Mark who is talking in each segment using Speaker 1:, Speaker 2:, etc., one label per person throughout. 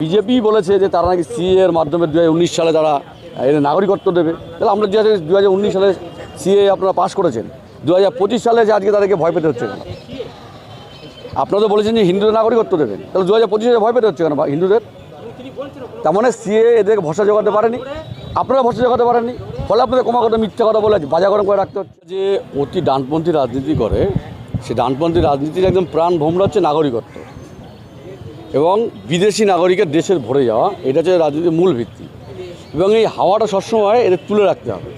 Speaker 1: BJP বলেছে যে তারা নাকি সিএ এর মাধ্যমে দু হাজার উনিশ সালে তারা এদের নাগরিকত্ব দেবে। তাহলে আমরা দু হাজার উনিশ সালে সিএ আপনারা পাশ করেছেন। দু হাজার পঁচিশ সালে যে আজকে তাদেরকে ভয় পেতে হচ্ছে কেন? আপনারা তো বলেছেন যে হিন্দুদের নাগরিকত্ব দেবেন। তাহলে দু হাজার পঁচিশে ভয় পেতে হচ্ছে কেন হিন্দুদের? তার মানে সিএ এদেরকে ভরসা জোগাতে পারেনি। আপনারা ভরসা জোগাতে পারেননি। ফলে আপনাদের ক্রমাগত মিথ্যা কথা বলে বাজা গরম করে রাখতে হচ্ছে। যে অতি ডানপন্থী রাজনীতি করে, সে ডানপন্থী রাজনীতির একদম প্রাণ ভোমরা হচ্ছে নাগরিকত্ব। এবং বিদেশি নাগরিকের দেশের ভরে যাওয়া, এটা হচ্ছে রাজনীতির মূল ভিত্তি। এবং এই হাওয়াটা সবসময় এদের তুলে রাখতে হবে।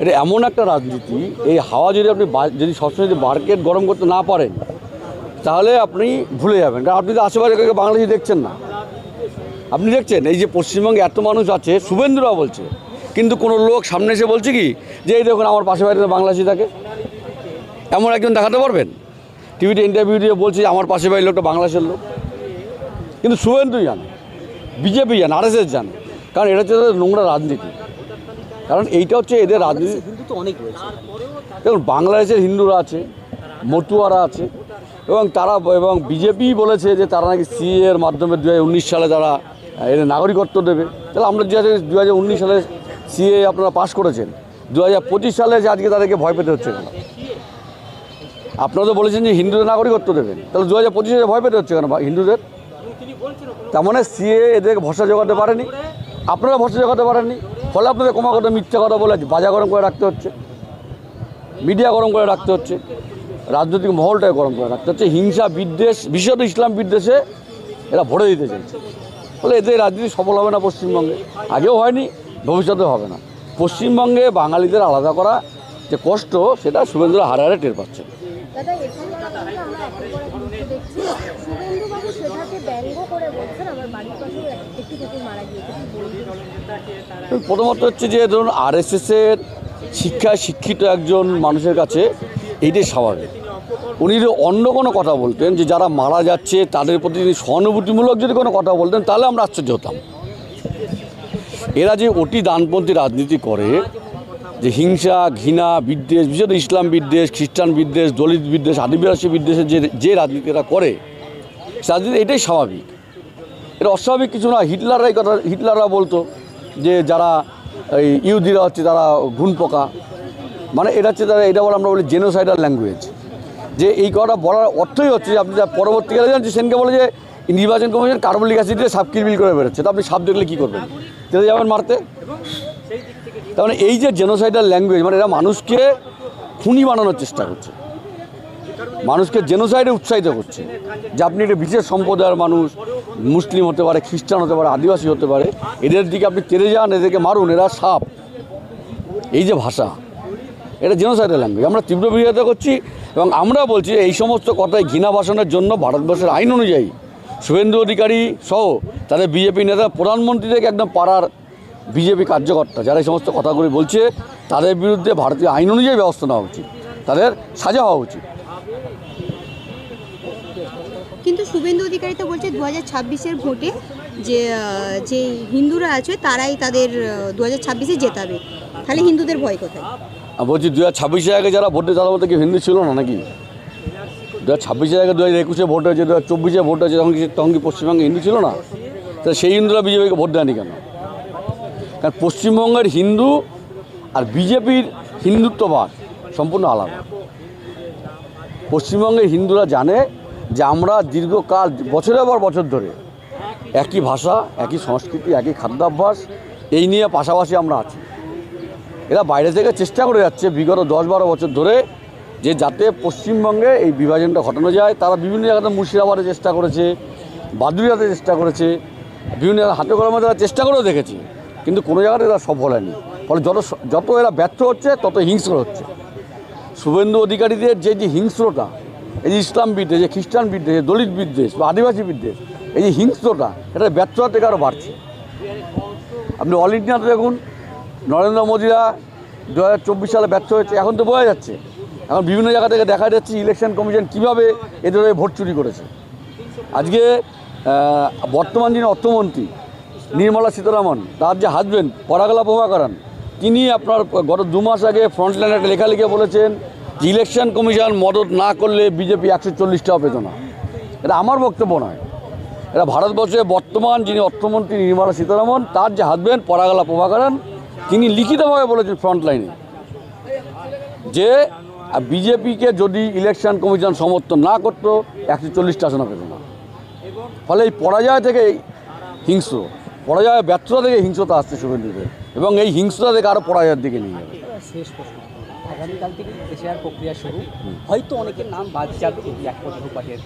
Speaker 1: এটা এমন একটা রাজনীতি, এই হাওয়া যদি আপনি যদি সবসময় যদি মার্কেট গরম করতে না পারেন, তাহলে আপনি ভুলে যাবেন। কারণ আপনি তো আশেপাশে বাংলাদেশি দেখছেন না। আপনি দেখছেন, এই যে পশ্চিমবঙ্গে এত মানুষ আছে শুভেন্দুরাও বলছে, কিন্তু কোনো লোক সামনে এসে বলছে কি, যে এই দেখুন আমার পাশে বাড়িতে বাংলাদেশি থাকে। এমন একজন দেখাতে পারবেন? টিভিতে ইন্টারভিউ দিয়ে বলছে আমার পাশে বাড়ির লোকটা বাংলাদেশের লোক। কিন্তু শুভেন্দু জানে, বিজেপি জানে আরএসএস জানে, কারণ এটা হচ্ছে নোংরা রাজনীতি। কারণ এইটা হচ্ছে এদের রাজনীতি।
Speaker 2: হিন্দু তো অনেক রয়েছে
Speaker 1: দেখুন, বাংলাদেশের হিন্দুরা আছে, মতুয়ারা আছে, এবং তারা, এবং বিজেপি বলেছে যে তারা নাকি সিএ এর মাধ্যমে দু হাজার উনিশ সালে তারা এদের নাগরিকত্ব দেবে। তাহলে আমরা দু হাজার দু সালে সিএ আপনারা পাশ করেছেন। দু হাজার পঁচিশ সালে যে আজকে তাদেরকে ভয় পেতে হচ্ছে কেন? আপনারা তো বলেছেন যে হিন্দুদের নাগরিকত্ব দেবেন। তাহলে দু হাজার পঁচিশে ভয় পেতে হচ্ছে কেন হিন্দুদের? তার মানে সিএ এদেরকে ভরসা জোগাতে পারেনি, আপনারা ভরসা জোগাতে পারেননি, ফলে আপনাদের ক্রমাগত মিথ্যা কথা বলে বাজা গরম করে রাখতে হচ্ছে, মিডিয়া গরম করে রাখতে হচ্ছে, রাজনৈতিক মহলটাকে গরম করে রাখতে হচ্ছে, হিংসা বিদ্বেষ বিশেষত ইসলাম বিদ্বেষে এরা ভরে দিতে চাইছে। ফলে এদের রাজনীতি সফল হবে না পশ্চিমবঙ্গে, আগেও হয়নি ভবিষ্যতে হবে না। পশ্চিমবঙ্গে বাঙালিদের আলাদা করা যে কষ্ট, সেটা শুভেন্দ্র হারে হারে টের পাচ্ছে
Speaker 3: দাদা আমরা দেখছি। শুভেন্দুবাবু সেটাকে ব্যঙ্গ করে বলছেন, আমার বাড়ির একটি কুকুর মারা গিয়েছে।
Speaker 1: প্রথমত হচ্ছে যে, ধরুন আর আরএসএসের শিক্ষায় শিক্ষিত একজন মানুষের কাছে এইটাই স্বাভাবিক। উনি অন্য কোনো কথা বলতেন, যে যারা মারা যাচ্ছে, তাদের প্রতি যদি সহানুভূতিমূলক যদি কোনো কথা বলতেন, তাহলে আমরা আশ্চর্য হতাম। এরা যে অতি দানপন্থী রাজনীতি করে যে হিংসা, ঘৃণা, বিদ্বেষ বিশেষত ইসলাম বিদ্বেষ, খ্রিস্টান বিদ্বেষ, দলিত বিদ্বেষ, আদিবাসী বিদ্বেষের যে যে রাজনীতি এরা করে রাজনীতি এটাই স্বাভাবিক। এটা অস্বাভাবিক কিছু না, হিটলাররাই কথা, হিটলাররা বলতো যে যারা এই ইহুদিরা হচ্ছে তারা ঘুণ পোকা। মানে এটা হচ্ছে তারা, এটা বলে আমরা বলি জেনোসাইডাল ল্যাঙ্গুয়েজ যে এই কথাটা বলার অর্থই হচ্ছে যে আপনি যা পরবর্তীকালে যে সেনকে বলে যে নির্বাচন কমিশন কার্বলিক অ্যাসিড দিয়ে সাপ কিলবিল করে বেরোচ্ছে। তো আপনি সাপ দেখলে কী করবেন? চলে যাবেন মারতে? তার মানে এই যে জেনোসাইডাল ল্যাঙ্গুয়েজ মানে এরা মানুষকে খুনি বানানোর চেষ্টা করছে। মানুষকে জেনোসাইডে উৎসাহিত করছে। যে আপনি একটা বিশেষ সম্প্রদায়ের মানুষ, মুসলিম হতে পারে, খ্রিস্টান হতে পারে, আদিবাসী হতে পারে, এদের দিকে আপনি তেরে যান, এদেরকে মারুন, এরা সাপ। এই যে ভাষা, এটা জেনোসাইডাল ল্যাঙ্গুয়েজ আমরা তীব্র বিরোধিতা করছি এবং আমরা বলছি এই সমস্ত কথায় ঘৃণা ভাষণের জন্য ভারতবর্ষের আইন অনুযায়ী শুভেন্দু অধিকারী সহ তাদের বিজেপি নেতা প্রধানমন্ত্রী থেকে একদম পাড়ার বিজেপি কার্যকর্তা যারা এই সমস্ত কথাগুলি বলছে তাদের বিরুদ্ধে ভারতীয় আইন অনুযায়ী ব্যবস্থা নেওয়া উচিত। তাদের সাজা হওয়া উচিত।
Speaker 4: কিন্তু শুভেন্দু অধিকারী তো বলছে দু হাজার ছাব্বিশের ভোটে যে যে হিন্দুরা আছে তারাই তাদের দু হাজার ছাব্বিশে জেতাবে। তাহলে হিন্দুদের ভয় কোথায়?
Speaker 1: বলছি দু হাজার ছাব্বিশের আগে যারা ভোটে তাদের মধ্যে কি হিন্দু ছিল না নাকি? দু হাজার ছাব্বিশের আগে দু হাজার একুশে ভোট হয়েছে দু হাজার চব্বিশে ভোট হয়েছে তখন কি তখন কি পশ্চিমবঙ্গে হিন্দু ছিল না? তা সেই হিন্দুরা বিজেপিকে ভোট দেয়নি কেন? কারণ পশ্চিমবঙ্গের হিন্দু আর বিজেপির হিন্দুত্ববাদ সম্পূর্ণ আলাদা। পশ্চিমবঙ্গের হিন্দুরা জানে যে আমরা দীর্ঘকাল, বছরের পর বছর ধরে একই ভাষা, একই সংস্কৃতি, একই খাদ্যাভ্যাস, এই নিয়ে পাশাপাশি আমরা আছি। এরা বাইরে থেকে চেষ্টা করে যাচ্ছে বিগত দশ বারো বছর ধরে যে যাতে পশ্চিমবঙ্গে এই বিভাজনটা ঘটানো যায়। তারা বিভিন্ন জায়গাতে মুর্শিদাবাদে চেষ্টা করেছে বাদুরিয়াতে চেষ্টা করেছে, বিভিন্ন জায়গায় হাতে কলমে তারা চেষ্টা করেও দেখেছি। কিন্তু কোনো জায়গাতে এরা সফল হয়নি। ফলে যত যত এরা ব্যর্থ হচ্ছে, তত হিংস্র হচ্ছে। শুভেন্দু অধিকারীদের যে যে হিংস্রতা, এই যে ইসলাম বিদ্বেষ যে খ্রিস্টান বিদ্বেষ দলিত বিদ্বেষ বা আদিবাসী বিদ্বেষ, এই যে হিংস্রতা এটা ব্যর্থতা থেকে আরও বাড়ছে। আপনি অল ইন্ডিয়াতে দেখুন, নরেন্দ্র মোদীরা দু হাজার চব্বিশ সালে ব্যর্থ হয়েছে, এখন তো বোঝা যাচ্ছে। এখন বিভিন্ন জায়গা থেকে দেখা যাচ্ছে ইলেকশন কমিশন কীভাবে এদের ভোট চুরি করেছে। আজকে বর্তমান যিনি অর্থমন্ত্রী নির্মলা সীতারামন তার যে হাজবেন্ড পরাগলা প্রভাকরণ তিনি আপনার গত দু মাস আগে ফ্রন্ট লাইনে একটা লেখা লিখে বলেছেন যে ইলেকশন কমিশন মদত না করলে বিজেপি একশো চল্লিশটাও পেত না এটা আমার বক্তব্য নয়। এটা ভারতবর্ষে বর্তমান যিনি অর্থমন্ত্রী নির্মলা সীতারামন, তার যে হাজবেন্ড পরাগালা প্রভাকরণ তিনি লিখিতভাবে বলেছেন ফ্রন্ট লাইনে যে বিজেপিকে যদি ইলেকশন কমিশন সমর্থন না করতো, একশো চল্লিশটা আসন পেত না ফলে এই পরাজয় থেকে হিংস্র। পরাজয় ব্যর্থতা থেকে হিংস্রতা আসছে শুভেন্দুদের এবং এই হিংস্রতা থেকে আরও পরাজয়ের দিকে নিয়ে যাবে।
Speaker 2: শেষ প্রশ্ন। আগামীকাল থেকে এশিয়ার প্রক্রিয়া শুরু। হয়তো অনেকের নাম বাদ যাবে যদি এক হোক বা দেড়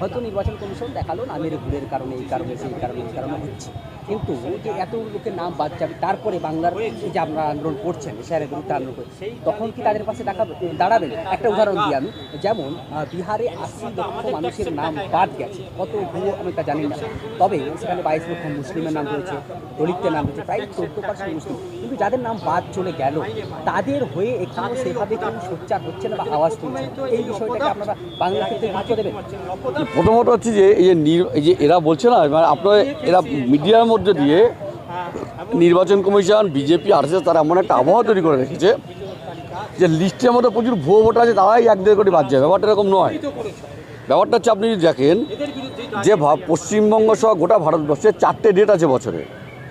Speaker 2: হয়তো নির্বাচন কমিশন দেখাল নামের ভুলের কারণে, এই কারণে, সেই কারণে, এই কারণে হচ্ছে। কিন্তু যে এত লোকের নাম বাদ যাবে, তারপরে বাংলার এই যে আপনারা আন্দোলন করছেন এশিয়ারের বিরুদ্ধে আন্দোলন করছেন তখন কি তাদের পাশে দেখা দাঁড়াবেন একটা উদাহরণ দিই আমি। যেমন বিহারে আশি লক্ষ মানুষের নাম বাদ গেছে। কত ভুয়ো, আমি তা জানি না। তবে সেখানে বাইশ লক্ষ মুসলিমের নাম রয়েছে, দলিতদের নাম রয়েছে, প্রায় চোদ্দ পার্সেন্ট মুসলিম। কিন্তু যাদের নাম বাদ চলে গেল, তাদের হয়ে এখানে সেভাবে কোনো সোচ্চার হচ্ছে না বা আওয়াজ তুলছে এই বিষয়টাকে আপনারা বাংলা ক্ষেত্রে গুরুত্ব দেবেন।
Speaker 1: প্রথমত হচ্ছে যে, এই যে এই যে এরা বলছে না মানে আপনার, এরা মিডিয়ার মধ্যে দিয়ে নির্বাচন কমিশন, বিজেপি আর তারা এমন একটা আবহাওয়া তৈরি করে রেখেছে যে লিস্টের মধ্যে প্রচুর ভুয়ো ভোটার আছে, তারাই এক দেড় কোটি বাদ যায়। ব্যাপারটা এরকম নয়। ব্যাপারটা হচ্ছে আপনি যদি দেখেন, যে পশ্চিমবঙ্গ সহ গোটা ভারতবর্ষে চারটে ডেট আছে বছরে।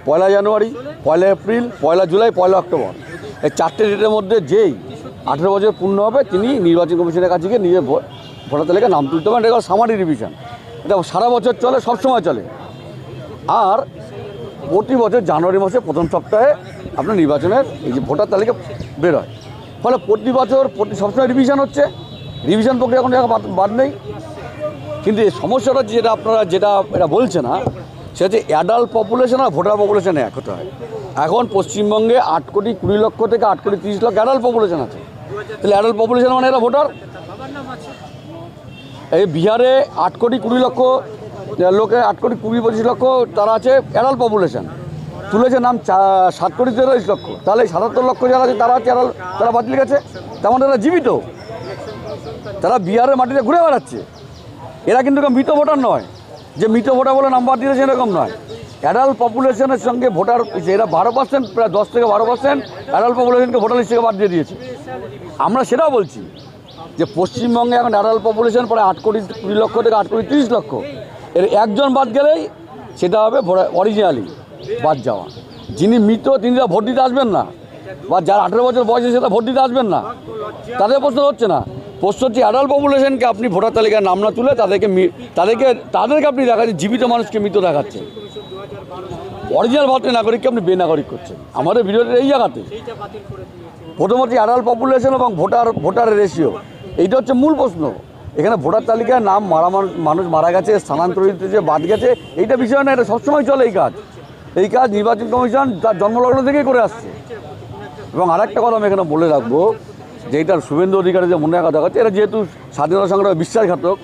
Speaker 1: পয়লা জানুয়ারি, পয়লা এপ্রিল, পয়লা জুলাই, পয়লা অক্টোবর। এই চারটে ডেটের মধ্যে যেই আঠেরো বছর পূর্ণ হবে, তিনি নির্বাচন কমিশনের কাছে গিয়ে নিজের ভোটার তালিকায় নাম তুলতে পারেন। এটা সামারি রিভিশন এটা সারা বছর চলে, সব সময় চলে। আর প্রতি বছর জানুয়ারি মাসে প্রথম সপ্তাহে আপনার নির্বাচনের এই যে ভোটার তালিকা বের হয় ফলে প্রতি বছর প্রতি সবসময় রিভিশন হচ্ছে। রিভিশন প্রক্রিয়া কোনো জায়গায় বাদ- বাদ নেই। কিন্তু এই সমস্যাটা যেটা আপনারা যেটা এটা বলছে না সেটা হচ্ছে অ্যাডাল্ট পপুলেশন আর ভোটার পপুলেশনে এক হতে হয়। এখন পশ্চিমবঙ্গে আট কোটি কুড়ি লক্ষ থেকে আট কোটি তিরিশ লক্ষ অ্যাডাল্ট পপুলেশন আছে। তাহলে অ্যাডাল্ট পপুলেশন মানে এরা ভোটার এই বিহারে আট কোটি কুড়ি লক্ষ, লোকে আট কোটি কুড়ি পঁচিশ লক্ষ তারা আছে অ্যাডাল্ট পপুলেশন তুলেছে নাম সাত কোটি তেতাল্লিশ লক্ষ। তাহলে সাতাত্তর লক্ষ যারা আছে তারা আছে অ্যাডাল্ট তারা বাতিল গেছে। তেমন তারা জীবিত। তারা বিহারের মাটিতে ঘুরে বেড়াচ্ছে। এরা কিন্তু মৃত ভোটার নয়। যে মৃত ভোটার বলে নাম্বার দিয়েছে এরকম নয়। অ্যাডাল্ট পপুলেশনের সঙ্গে ভোটার এরা বারো পার্সেন্ট প্রায় দশ থেকে বারো পার্সেন্ট অ্যাডাল্ট পপুলেশনকে ভোটার লিস্ট থেকে বাদ দিয়ে দিয়েছে। আমরা সেটাও বলছি যে পশ্চিমবঙ্গে এখন অ্যাডাল্ট পপুলেশন প্রায় আট কোটি, কুড়ি লক্ষ থেকে আট কোটি তিরিশ লক্ষ। এর একজন বাদ গেলেই সেটা হবে অরিজিনালি বাদ যাওয়া। যিনি মৃত, তিনি ভোট দিতে আসবেন না। বা যার আঠেরো বছর বয়সে সেটা ভোট দিতে আসবেন না। তাদের প্রশ্ন হচ্ছে না। প্রশ্ন হচ্ছে অ্যাডাল্ট পপুলেশনকে আপনি ভোটার তালিকায় নাম না তুলে তাদেরকে তাদেরকে তাদেরকে আপনি দেখাচ্ছেন, জীবিত মানুষকে মৃত দেখাচ্ছেন। অরিজিনাল ভারতীয় নাগরিককে আপনি বেনাগরিক করছেন। আমাদের বিরোধী এই জায়গাতে। প্রথমত অ্যাডাল্ট পপুলেশন এবং ভোটার ভোটারের রেশিও এইটা হচ্ছে মূল প্রশ্ন। এখানে ভোটার তালিকায় নাম মারা মানুষ মারা গেছে, স্থানান্তরিত যে বাদ গেছে, এইটা বিষয় না, এটা সবসময় চলে এই কাজ। এই কাজ নির্বাচন কমিশন তার জন্মলগ্ন থেকেই করে আসছে। এবং আরেকটা কথা আমি এখানে বলে রাখব যে এইটার শুভেন্দু অধিকারী যে মনে রাখা দরকার এরা যেহেতু স্বাধীনতা সংগ্রামে বিশ্বাসঘাতক,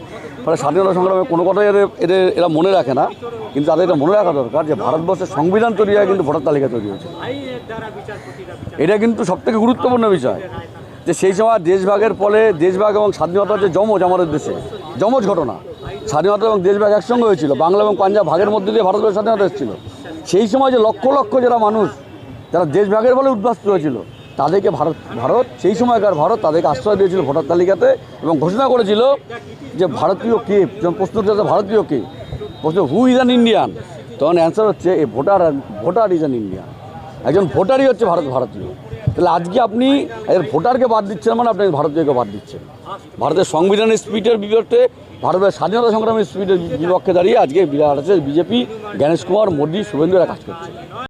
Speaker 1: ফলে স্বাধীনতা সংগ্রামে কোনো কথাই এদের এদের, এরা মনে রাখে না। কিন্তু তাদের এটা মনে রাখা দরকার যে ভারতবর্ষের সংবিধান তৈরি হয় কিন্তু ভোটার তালিকা তৈরি হয়েছে। এটা কিন্তু সবথেকে গুরুত্বপূর্ণ বিষয় যে সেই সময় দেশভাগের ফলে দেশভাগ এবং স্বাধীনতার যে জমজ আমাদের দেশে জমজ ঘটনা, স্বাধীনতা এবং দেশভাগ একসঙ্গে হয়েছিল, বাংলা এবং পাঞ্জাব ভাগের মধ্যে দিয়ে ভারতবর্ষের স্বাধীনতা এসেছিল। সেই সময় যে লক্ষ লক্ষ যারা মানুষ, যারা দেশভাগের ফলে উদ্বাস্ত হয়েছিল তাদেরকে ভারত ভারত, সেই সময়কার ভারত তাদেরকে আশ্রয় দিয়েছিল ভোটার তালিকাতে এবং ঘোষণা করেছিল যে ভারতীয় কে? যখন প্রশ্ন উঠেছে ভারতীয় কে? প্রশ্ন হু ইজ অ্যান ইন্ডিয়ান তখন অ্যান্সার হচ্ছে, a voter voter is an Indian একজন ভোটারই হচ্ছে ভারত, ভারতীয়। তাহলে আজকে আপনি এর ভোটারকে বাদ দিচ্ছেন মানে আপনি ভারতীয়কে বাদ দিচ্ছেন। ভারতের সংবিধানের স্পিডের বিপক্ষে, ভারতের স্বাধীনতা সংগ্রামের স্পিডের বিপক্ষে দাঁড়িয়ে আজকে বিরাট আছে বিজেপি গণেশ কুমার, মোদী শুভেন্দুরা কাজ করছে।